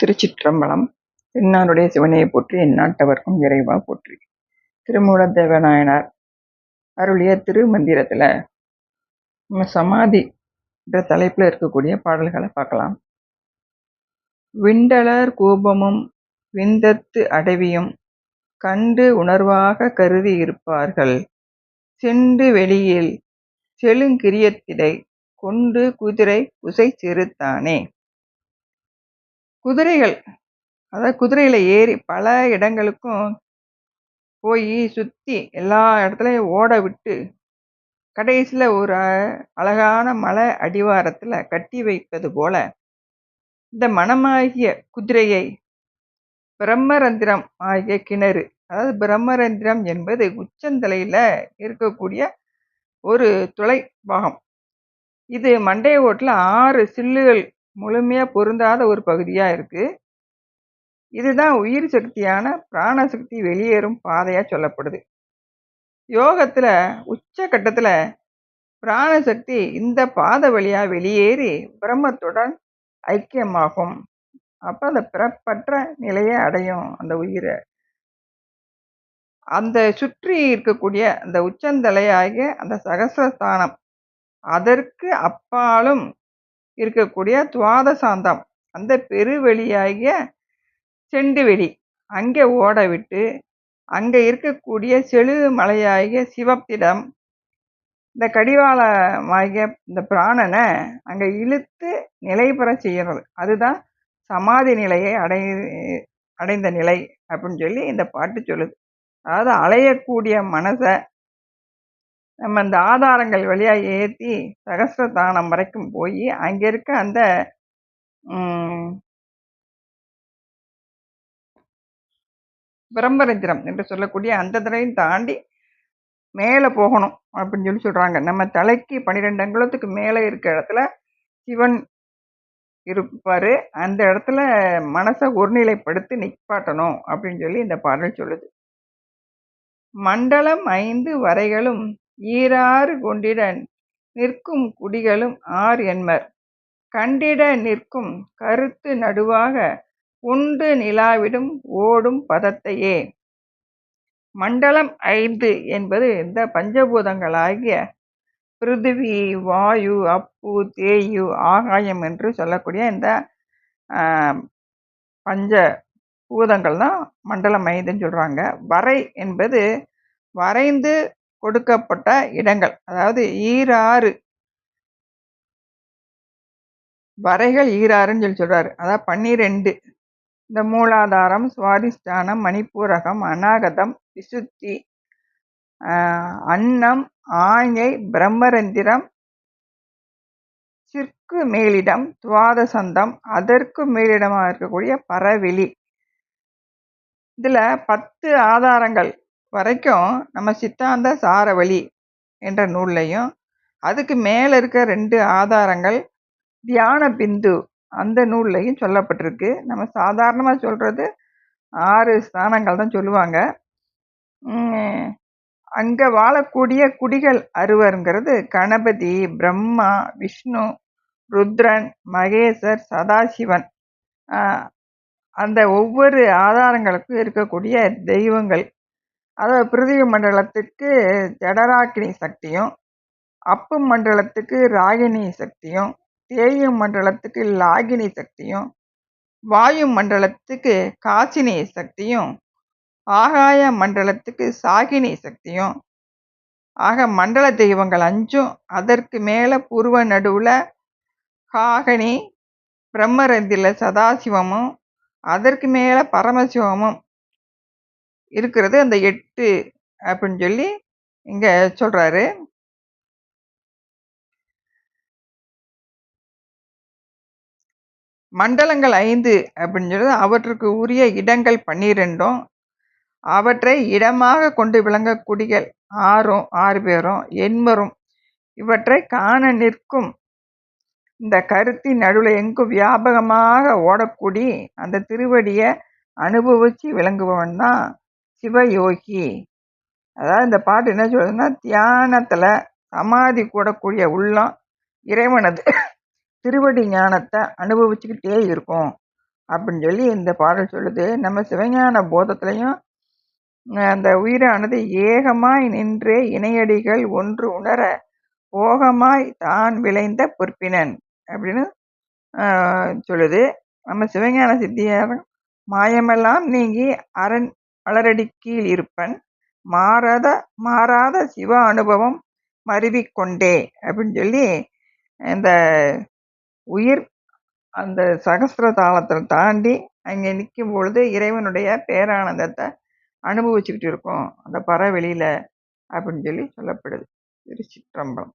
திருச்சிற்றம்பலம் தென்னாருடைய சிவனையை போற்றி எந்நாட்டவர்க்கும் இறைவா போற்றி. திருமூலத் தேவநாயனார் அருளிய திருமந்திரத்தில் நம்ம சமாதி என்ற தலைப்பில் இருக்கக்கூடிய பாடல்களை பார்க்கலாம். விண்டலர் கோபமும் விந்தத்து அடவியும் கண்டு உணர்வாக கருதி இருப்பார்கள். செண்டு வெளியில் செழுங்கிரியத்திடை கொண்டு குதிரை குசை செருத்தானே குதிரைகள். அதாவது குதிரையில் ஏறி பல இடங்களுக்கும் போய் சுற்றி எல்லா இடத்துலையும் ஓட விட்டு கடைசியில் ஒரு அழகான மலை அடிவாரத்தில் கட்டி வைப்பது போல இந்த மனமாகிய குதிரையை பிரம்மரந்திரம் ஆகிய கிணறு அதாவது பிரம்மரந்திரம் என்பது உச்சந்தலையில் இருக்கக்கூடிய ஒரு துளை பாகம். இது மண்டை ஓட்டில் ஆறு சில்லுகள் முழுமையாக பொருந்தாத ஒரு பகுதியாக இருக்குது இதுதான் உயிர் சக்தியான பிராணசக்தி வெளியேறும் பாதையாக சொல்லப்படுது. யோகத்தில் உச்ச கட்டத்துல பிராணசக்தி இந்த பாதை வழியாக வெளியேறி பிரம்மத்துடன் ஐக்கியமாகும். அப்போ அந்த பிறப்பற்ற நிலையை அடையும் அந்த உயிரை. அந்த சுற்றி இருக்கக்கூடிய அந்த உச்சந்தலையாகிய அந்த சகசிரஸ்தானம் அதற்கு அப்பாலும் இருக்கக்கூடிய துவாதசாந்தம். அந்த பெருவெளியாகிய செண்டுவெளி. அங்கே ஓட விட்டு அங்கே இருக்கக்கூடிய செழு மலையாகிய சிவத்திடம் இந்த கடிவாளமாகிய இந்த பிராணனை அங்கே இழுத்து நிலைபெற செய்கிறது. அதுதான் சமாதி நிலையை அடை அடைந்த நிலை அப்படின்னு சொல்லி இந்த பாட்டு சொல்லுது. அதாவது அலையக்கூடிய மனசை நம்ம அந்த ஆதாரங்கள் வழியாக ஏற்றி சகசிரதானம் வரைக்கும் போய் அங்கே இருக்க அந்த பிரம்மரந்திரம் என்று சொல்லக்கூடிய அந்த தடையும் தாண்டி மேலே போகணும் அப்படின்னு சொல்லி சொல்கிறாங்க நம்ம தலைக்கு பன்னிரெண்டு அங்குலத்துக்கு மேலே இருக்க இடத்துல சிவன் இருப்பார். அந்த இடத்துல மனசை ஒருநிலைப்படுத்தி நிற்பாட்டணும் அப்படின்னு சொல்லி இந்த பாடல் சொல்லுது. மண்டலம் ஐந்து வரைகளும் ஈராறு கொண்டிட நிற்கும் குடிகளும் ஆர் என்மர் கண்டிட நிற்கும் கருத்து நடுவாக உண்டு நிலாவிடும் ஓடும் பதத்தையே. மண்டலம் ஐந்து என்பது இந்த பஞ்சபூதங்களாகிய பிருத்திவி வாயு அப்பு தேயு ஆகாயம் என்று சொல்லக்கூடிய இந்த பஞ்ச பூதங்கள் தான் மண்டலம் ஐந்துன்னு சொல்கிறாங்க வரை என்பது வரைந்து கொடுக்கப்பட்ட இடங்கள். அதாவது ஈராறு. வரைகள் ஈராறுன்னு சொல்லி சொல்கிறாரு அதாவது பன்னிரெண்டு. இந்த மூலாதாரம் சுவாதிஷ்டானம் மணிப்பூரகம் அநாகதம் விசுத்தி அன்னம் ஆஞை பிரம்மரந்திரம் சிற்கு மேலிடம் துவாதசந்தம் அதற்கு மேலிடமாக இருக்கக்கூடிய பரவெளி. இதில் பத்து ஆதாரங்கள். வரைக்கும் நம்ம சித்தாந்த சாரவழி என்ற நூல்லையும் அதுக்கு மேலே இருக்க ரெண்டு ஆதாரங்கள் தியான பிந்து அந்த நூல்லையும் சொல்லப்பட்டிருக்கு. நம்ம சாதாரணமாக சொல்கிறது ஆறு ஸ்தானங்கள் தான் சொல்லுவாங்க. அங்கே வாழக்கூடிய குடிகள் அறுவருங்கிறது கணபதி பிரம்மா விஷ்ணு ருத்ரன் மகேசர் சதாசிவன். அந்த ஒவ்வொரு ஆதாரங்களுக்கும் இருக்கக்கூடிய தெய்வங்கள். அதாவது பிருதிவி மண்டலத்துக்கு ஜடராக்கினி சக்தியும் அப்பு மண்டலத்துக்கு ராகினி சக்தியும் தேயு மண்டலத்துக்கு லாகினி சக்தியும் வாயு மண்டலத்துக்கு காசினி சக்தியும் ஆகாய மண்டலத்துக்கு சாகினி சக்தியும். ஆக மண்டல தெய்வங்கள் அஞ்சும் அதற்கு மேலே பூர்வ நடுவில் காகனி பிரம்மரந்தியில் சதாசிவமும் அதற்கு மேலே பரமசிவமும் இருக்கிறது. அந்த எட்டு அப்படின்னு சொல்லி இங்க சொல்றாரு. மண்டலங்கள் ஐந்து அப்படின்னு சொல்லி அவற்றுக்கு உரிய இடங்கள் பன்னிரெண்டும். அவற்றை இடமாக கொண்டு விளங்கக்கூடிகள் ஆறும் ஆறு பேரும் எண்மரும் இவற்றை காண நிற்கும் இந்த கருத்தின் நடுவில் எங்கும் வியாபகமாக ஓடக்கூடி அந்த திருவடியை அனுபவிச்சு விளங்குபவன் தான் சிவயோகி. அதாவது இந்த பாட்டு என்ன சொல்லுதுன்னா தியானத்தில் சமாதி கூடக்கூடிய உள்ளம் இறைவனது திருவடி ஞானத்தை அனுபவிச்சுக்கிட்டே இருக்கும். அப்படின்னு சொல்லி இந்த பாடல் சொல்லுது. நம்ம சிவஞான போதத்துலையும் அந்த உயிரானது ஏகமாய் நின்று இணையடிகள் ஒன்று உணர போகமாய் தான் விளைந்த பொற்பினன் அப்படின்னு சொல்லுது. நம்ம சிவஞான சித்தியார் மாயமெல்லாம் நீங்கி அரண் மலரடிக்கீழ் கீழ் இருப்பன். மாறாத மாறாத சிவ அனுபவம் மருவிக்கொண்டே அப்படின்னு சொல்லி இந்த உயிர் அந்த சகஸ்ர தாளத்தில் தாண்டி அங்கே நிற்கும் பொழுது இறைவனுடைய பேரானந்தத்தை அனுபவிச்சுக்கிட்டு இருக்கோம். அந்த பறவெளியில் அப்படின்னு சொல்லி சொல்லப்படுது. திருச்சிற்றம்பலம்.